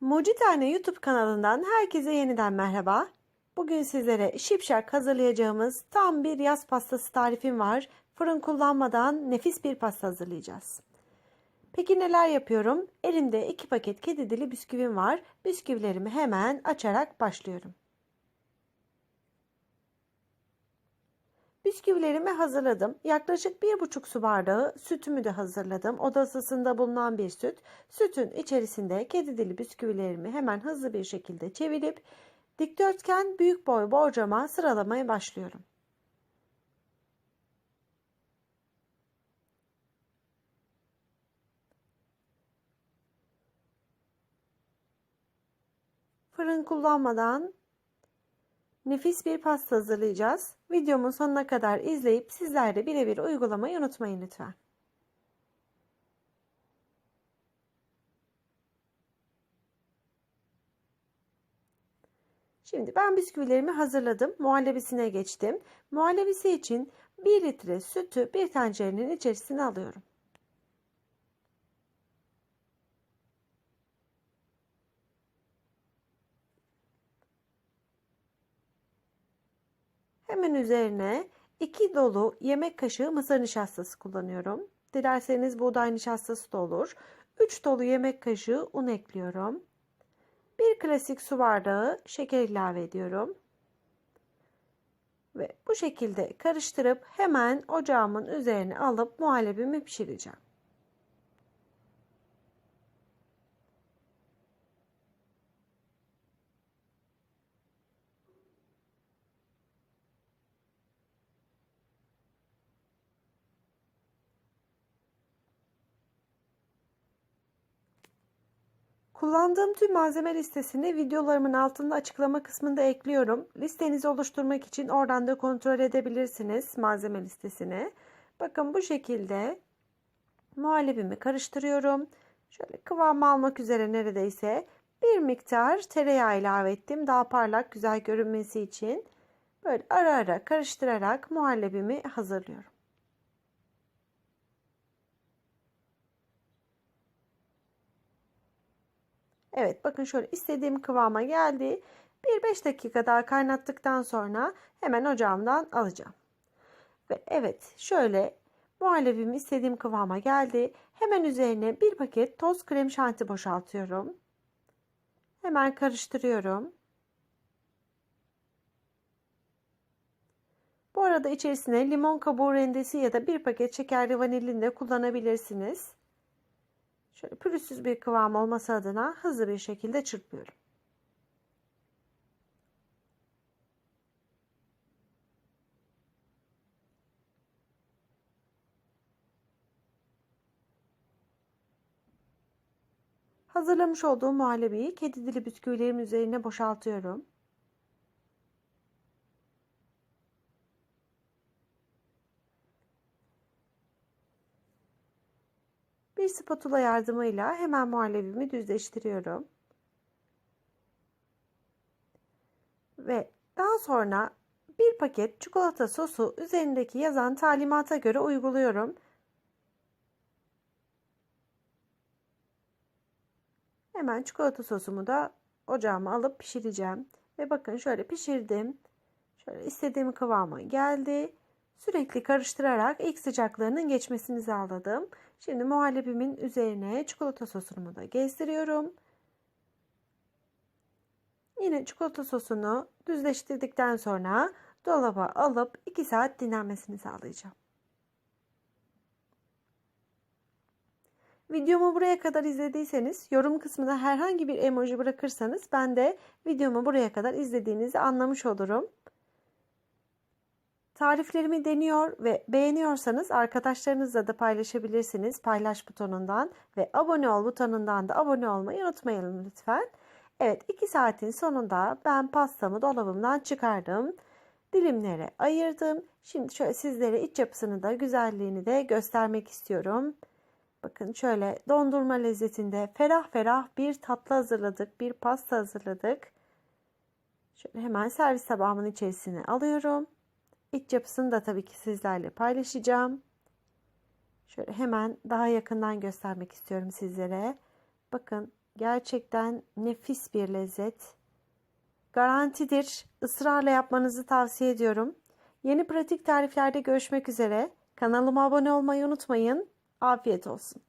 Mucitane YouTube kanalından herkese yeniden merhaba. Bugün sizlere şipşak hazırlayacağımız tam bir yaz pastası tarifim var. Fırın kullanmadan nefis bir pasta hazırlayacağız. Peki neler yapıyorum? Elimde iki paket kedi dili bisküvim var. Bisküvilerimi hemen açarak başlıyorum. Bisküvilerimi hazırladım. Yaklaşık bir buçuk su bardağı sütümü de hazırladım. Oda ısısında bulunan bir süt. Sütün içerisinde kedi dili bisküvilerimi hemen hızlı bir şekilde çevirip dikdörtgen büyük boy borcama sıralamaya başlıyorum. Fırın kullanmadan nefis bir pasta hazırlayacağız. Videomun sonuna kadar izleyip sizler de birebir uygulamayı unutmayın lütfen. Şimdi ben bisküvilerimi hazırladım. Muhallebisine geçtim. Muhallebisi için 1 litre sütü bir tencerenin içerisine alıyorum. Hemen üzerine 2 dolu yemek kaşığı mısır nişastası kullanıyorum. Dilerseniz buğday nişastası da olur. 3 dolu yemek kaşığı un ekliyorum. 1 klasik su bardağı şeker ilave ediyorum. Ve bu şekilde karıştırıp hemen ocağımın üzerine alıp muhallebimi pişireceğim. Kullandığım tüm malzeme listesini videolarımın altında açıklama kısmında ekliyorum. Listenizi oluşturmak için oradan da kontrol edebilirsiniz malzeme listesini. Bakın bu şekilde muhallebimi karıştırıyorum. Şöyle kıvam almak üzere neredeyse bir miktar tereyağı ilave ettim. Daha parlak güzel görünmesi için. Böyle ara ara karıştırarak muhallebimi hazırlıyorum. Evet bakın şöyle istediğim kıvama geldi. Bir 5 dakika daha kaynattıktan sonra hemen ocağımdan alacağım. Ve evet şöyle muhallebim istediğim kıvama geldi. Hemen üzerine bir paket toz krem şanti boşaltıyorum. Hemen karıştırıyorum. Bu arada içerisine limon kabuğu rendesi ya da bir paket şekerli vanilin de kullanabilirsiniz. Şöyle pürüzsüz bir kıvam olması adına hızlı bir şekilde çırpıyorum. Hazırlamış olduğum muhallebiyi kedi dili bisküvilerim üzerine boşaltıyorum. Bir spatula yardımıyla hemen muhallebimi düzleştiriyorum. Ve daha sonra bir paket çikolata sosu üzerindeki yazan talimata göre uyguluyorum. Hemen çikolata sosumu da ocağıma alıp pişireceğim. Ve bakın şöyle pişirdim. Şöyle istediğim kıvama geldi. Sürekli karıştırarak ilk sıcaklarının geçmesini sağladım. Şimdi muhallebimin üzerine çikolata sosumu da gezdiriyorum. Yine çikolata sosunu düzleştirdikten sonra dolaba alıp 2 saat dinlenmesini sağlayacağım. Videomu buraya kadar izlediyseniz yorum kısmına herhangi bir emoji bırakırsanız ben de videomu buraya kadar izlediğinizi anlamış olurum. Tariflerimi deniyor ve beğeniyorsanız arkadaşlarınızla da paylaşabilirsiniz paylaş butonundan ve abone ol butonundan da abone olmayı unutmayalım lütfen. Evet 2 saatin sonunda ben pastamı dolabımdan çıkardım. Dilimlere ayırdım. Şimdi şöyle sizlere iç yapısını da güzelliğini de göstermek istiyorum. Bakın şöyle dondurma lezzetinde ferah ferah bir tatlı hazırladık. Bir pasta hazırladık. Şöyle hemen servis tabağımın içerisine alıyorum. İç yapısını da tabii ki sizlerle paylaşacağım. Şöyle hemen daha yakından göstermek istiyorum sizlere. Bakın gerçekten nefis bir lezzet. Garantidir. Israrla yapmanızı tavsiye ediyorum. Yeni pratik tariflerde görüşmek üzere. Kanalıma abone olmayı unutmayın. Afiyet olsun.